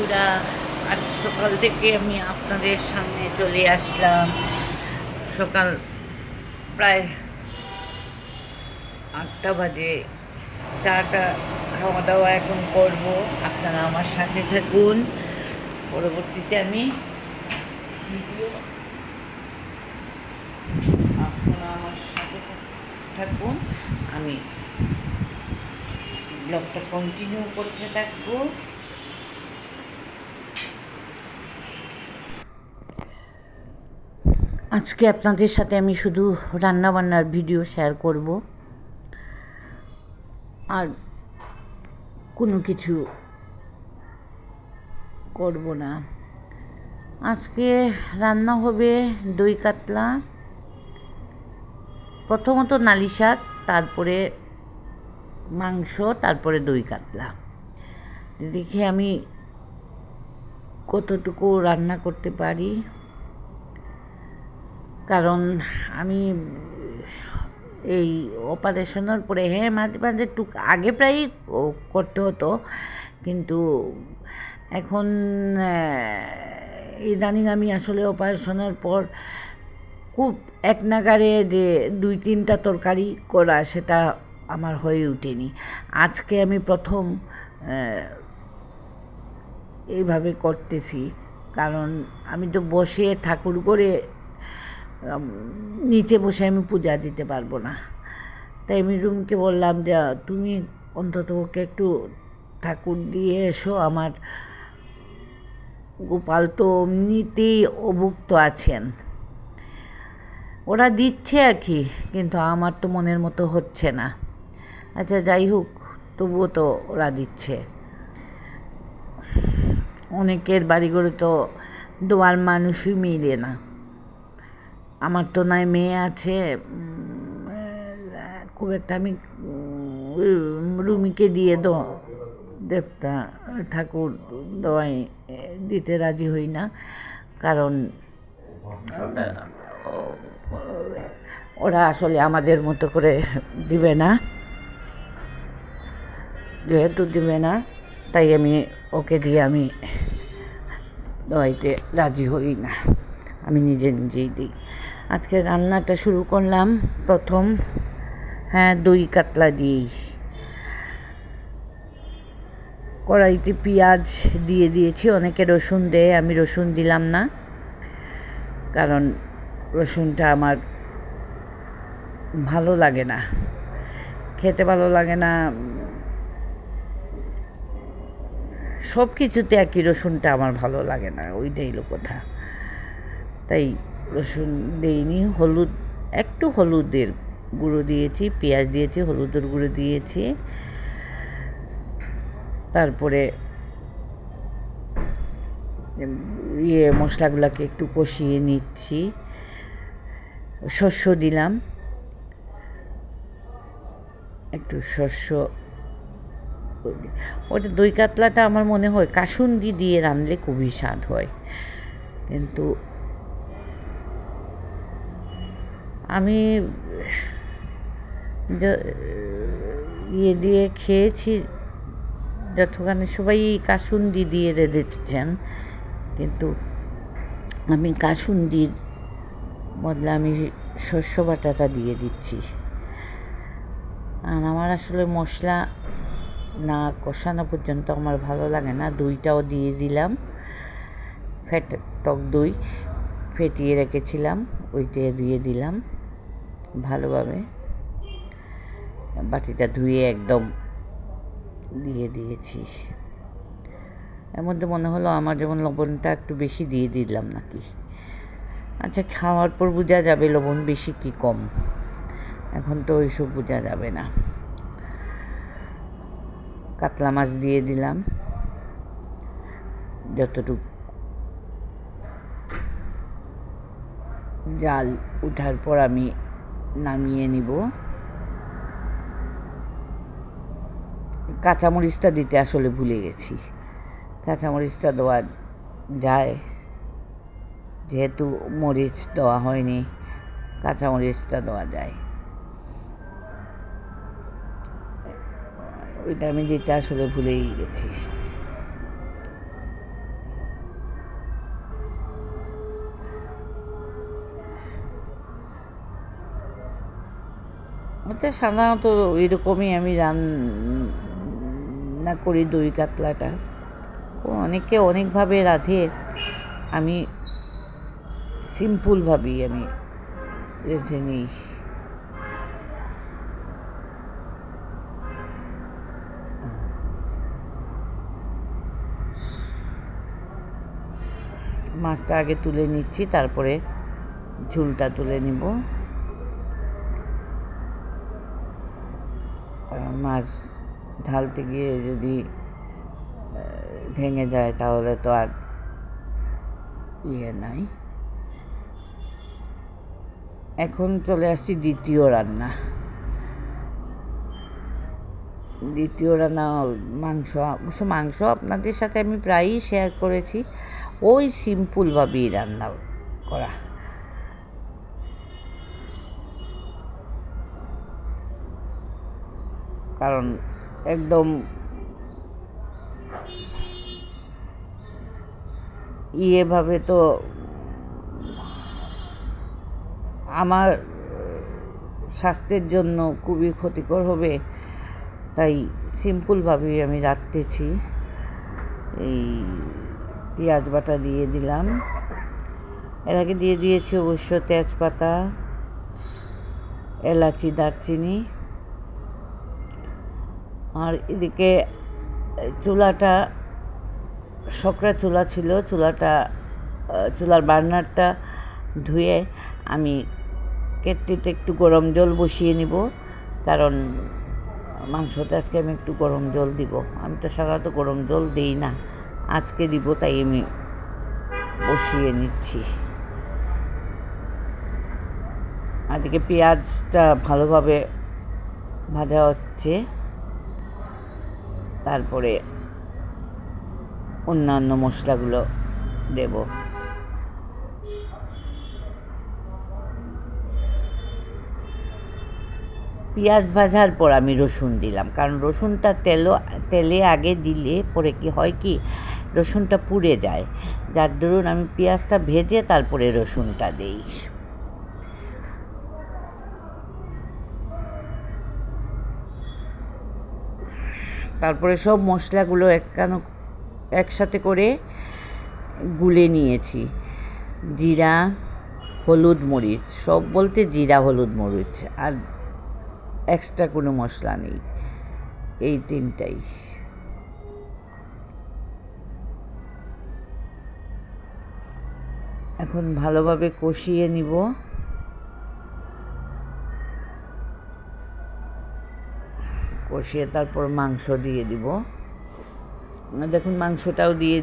বন্ধুরা আজ সকাল থেকে আমি আপনাদের সামনে চলে আসলাম। সকাল প্রায় আটটা বাজে। চাটা খাওয়া দাওয়া এখন করব। আপনারা আমার সাথে থাকুন। পরবর্তীতে আমি ভিডিও আপনারা আমার সাথে থাকুন। আমি ব্লগটা কন্টিনিউ করতে থাকব। আজকে আপনাদের সাথে আমি শুধু রান্নাবান্নার ভিডিও শেয়ার করব। আর কোনো কিছু করব না। আজকে রান্না হবে দই কাতলা, প্রথমত নালি শাক, তারপরে মাংস, তারপরে দই কাতলা। দেখি আমি কতটুকু রান্না করতে পারি। কারণ আমি এই অপারেশনের পরে হ্যাঁ মাঝে মাঝে টুক আগে প্রায়ই করতে হতো, কিন্তু এখন ইদানিং আমি আসলে অপারেশনের পর খুব এক নাগারে যে দুই তিনটা তরকারি করা সেটা আমার হয়ে ওঠেনি আজকে আমি প্রথম এইভাবে করতেছি। কারণ আমি তো বসে ঠাকুর করে নিচে বসে আমি পূজা দিতে পারব না। তাই আমি রুমকে বললাম যে, তুমি অন্তত ওকে একটু ঠাকুর দিয়ে এসো। আমার গোপাল তো এমনিতেই অভুক্ত আছেন। ওরা দিচ্ছে আর কি, কিন্তু আমার তো মনের মতো হচ্ছে না। আচ্ছা যাই হোক, তবুও তো ওরা দিচ্ছে। অনেকের বাড়িঘরে তো দোয়ার মানুষই মিলে না। আমার তো নয় মেয়ে আছে খুব একটা আমি রুমিকে দিয়ে দো, দেবতা, ঠাকুর দোয়াই দিতে রাজি হই না। কারণ ওরা আসলে আমাদের মতো করে দিবে না। যেহেতু দিবে না, তাই আমি ওকে দিয়ে আমি দোয়াইতে রাজি হই না। আমি নিজে নিজেই দিই। আজকে রান্নাটা শুরু করলাম প্রথম হ্যাঁ দই কাতলা দিয়েই। কড়াইতে পেঁয়াজ দিয়ে দিয়েছি, অনেকে রসুন দেয়, আমি রসুন দিলাম না। কারণ রসুনটা আমার ভালো লাগে না, খেতে ভালো লাগে না। সব কিছুতে একই রসুনটা আমার ভালো লাগে না, ওইটাই হলো কথা। তাই রসুন দিইনি, হলুদ, একটু হলুদের গুঁড়ো দিয়েছি, পেঁয়াজ দিয়েছি, হলুদের গুঁড়ো দিয়েছি। তারপরে ইয়ে মশলাগুলোকে একটু কষিয়ে নিচ্ছি। শস্য দিলাম। একটু শস্য ওটা দই কাতলাটা আমার মনে হয় কাসুন্দি দিয়ে রানলে খুবই স্বাদ হয়। কিন্তু আমি ইয়ে দিয়ে খেয়েছি, যতখানি সবাই কাসুন্দি দিয়ে রেঁধেছেন, কিন্তু আমি কাসুন্দির বদলে আমি শস্য বাটাটা দিয়ে দিচ্ছি। আর আমার আসলে মশলা না কষানো পর্যন্ত আমার ভালো লাগে না। দইটাও দিয়ে দিলাম ফ্যাট টক দই ফেটিয়ে রেখেছিলাম, ওইটা দিয়ে দিলাম। ভালোভাবে বাটিটা ধুয়ে একদম দিয়ে দিয়েছি। এর মধ্যে মনে হলো আমার যেমন লবণটা একটু বেশি দিয়ে দিলাম নাকি। আচ্ছা খাওয়ার পর বোঝা যাবে লবণ বেশি কি কম। এখন তো ওইসব বোঝা যাবে না। কাতলা মাছ দিয়ে দিলাম। যতটুকু জাল উঠার পর আমি নামিয়ে নিব। কাঁচামরিচটা দিতে আসলে ভুলে গেছি। কাঁচামরিচটা দেওয়া যায়। যেহেতু মরিচ দেওয়া হয়নি, কাঁচামরিচটা দেওয়া যায়। ওইটা আমি দিতে আসলে ভুলেই গেছি। হচ্ছে সাধারণত এরকমই আমি রান্না করি দই কাতলাটা। অনেকে অনেকভাবে রাঁধে। আমি সিম্পলভাবেই আমি রেঁধে নিই। মাছটা আগে তুলে নিচ্ছি, তারপরে ঝুলটা তুলে নিব কারণ মাছ ঢালতে গিয়ে যদি ভেঙে যায়, তাহলে তো আর ইয়ে নাই। এখন চলে আসছি দ্বিতীয় রান্না। দ্বিতীয় রান্না, মাংস, অবশ্য মাংস আপনাদের সাথে আমি প্রায়ই শেয়ার করেছি। ওই সিম্পলভাবেই রান্না করা। কারণ একদম ইয়েভাবে তো আমার স্বাস্থ্যের জন্য খুবই ক্ষতিকর হবে। তাই সিম্পলভাবেই আমি রাখতেছি। এই পেঁয়াজ বাটা দিয়ে দিলাম। এর আগে দিয়ে দিয়েছি অবশ্য তেজপাতা, এলাচি, দারচিনি। আর এদিকে চুলাটা, শকরা চুলা ছিল, চুলাটা চুলার বার্নারটা ধুয়ে আমি কেটলিতে একটু গরম জল বসিয়ে নিব, কারণ মাংসতে আজকে আমি একটু গরম জল দিব। আমি তো সাধারণত গরম জল দিই না, আজকে দিব তাই আমি বসিয়ে নিচ্ছি। এদিকে পেঁয়াজটা ভালোভাবে ভাজা হচ্ছে। তারপরে অন্যান্য মশলাগুলো দেব। পেঁয়াজ ভাজার পর আমি রসুন দিলাম, কারণ রসুনটা তেলও তেলে আগে দিলে পরে কি হয় কি, রসুনটা পুড়ে যায়। যার দরুন আমি পেঁয়াজটা ভেজে তারপরে রসুনটা দিই। তারপরে সব মশলাগুলো একখানো একসাথে করে গুলে নিয়েছি। জিরা, হলুদ মরিচ, সব বলতে জিরা, হলুদ মরিচ, আর এক্সট্রা কোনো মশলা নেই। এই তিনটাই। এখন ভালোভাবে কষিয়ে নিব। কষিয়ে তারপর মাংস দিয়ে দিব। দেখুন, মাংসটাও দিয়ে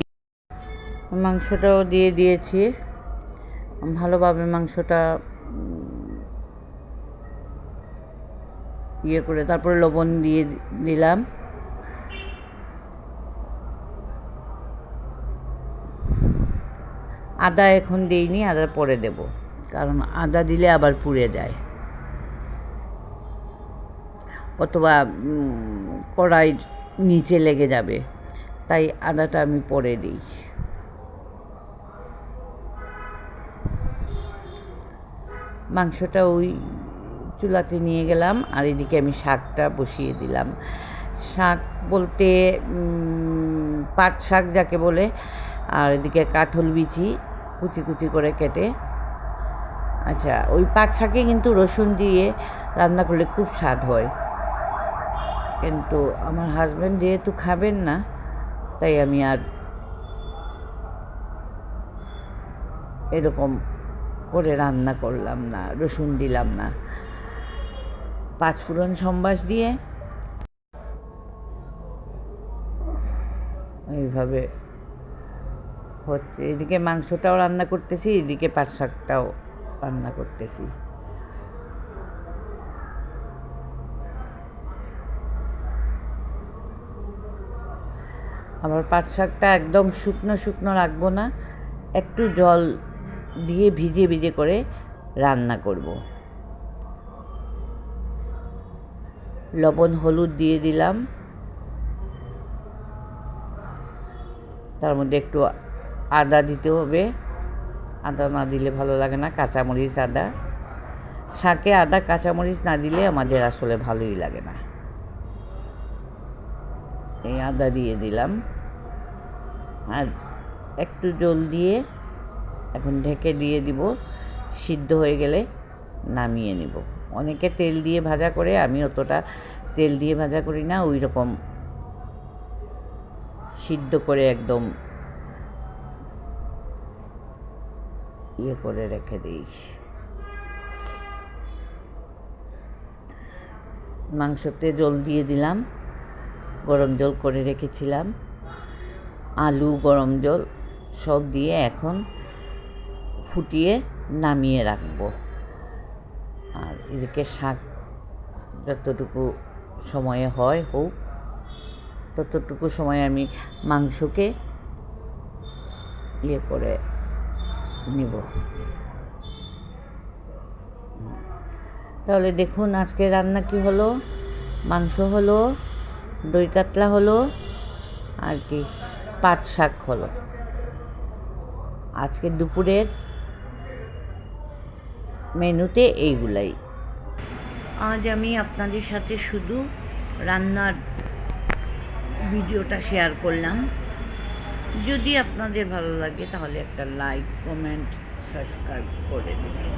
মাংসটাও দিয়ে দিয়েছি। ভালোভাবে মাংসটা ইয়ে করে তারপরে লবণ দিয়ে দিলাম। আদা এখন দিইনি, আদা পরে দেব। কারণ আদা দিলে আবার পুড়ে যায়। অথবা কড়াইয়ের নিচে লেগে যাবে। তাই আদাটা আমি পরে দিই। মাংসটা ওই চুলাতে নিয়ে গেলাম আর এদিকে আমি শাকটা বসিয়ে দিলাম। শাক বলতে পাট শাক যাকে বলে, আর এদিকে কাঠল বিচি কুচি কুচি করে কেটে। আচ্ছা ওই পাট শাকে কিন্তু রসুন দিয়ে রান্না করলে খুব স্বাদ হয়। কিন্তু আমার হাজব্যান্ড যেহেতু খাবেন না, তাই আমি আর এরকম করে রান্না করলাম না, রসুন দিলাম না। পাঁচফোড়ন সম্বাস দিয়ে এইভাবে হচ্ছে। এদিকে মাংসটাও রান্না করতেছি, এদিকে পাট শাকটাও রান্না করতেছি। আবার পাট শাকটা একদম শুকনো শুকনো রাখব না, একটু জল দিয়ে ভিজে ভিজে করে রান্না করব। লবণ, হলুদ দিয়ে দিলাম। তার মধ্যে একটু আদা দিতে হবে। আদা না দিলে ভালো লাগে না, কাঁচামরিচ আদা। শাকে আদা, কাঁচামরিচ না দিলে আমাদের আসলে ভালোই লাগে না। এই আদা দিয়ে দিলাম। আর একটু জল দিয়ে এখন ঢেকে দিয়ে দিব। সিদ্ধ হয়ে গেলে নামিয়ে নিব। অনেকে তেল দিয়ে ভাজা করে, আমি অতটা তেল দিয়ে ভাজা করি না, ওই রকম সিদ্ধ করে একদম ইয়ে করে রেখে দিই। মাংসতে জল দিয়ে দিলাম, গরম জল করে রেখেছিলাম। আলু, গরম জল সব দিয়ে এখন ফুটিয়ে নামিয়ে রাখব। আর এদিকে শাক যতটুকু সময়ে হয় হোক, ততটুকু সময় আমি মাংসকে ইয়ে করে নিব। তাহলে দেখুন আজকে রান্না কি হলো? মাংস হলো, দই কাতলা হলো, আর কি? পাট শাক হলো। আজকে দুপুরের মেনুতে এইগুলাই। আজ আমি আপনাদের সাথে শুধু রান্নার ভিডিওটা শেয়ার করলাম। যদি আপনাদের ভালো লাগে তাহলে একটা লাইক, কমেন্ট, সাবস্ক্রাইব করে দেবেন।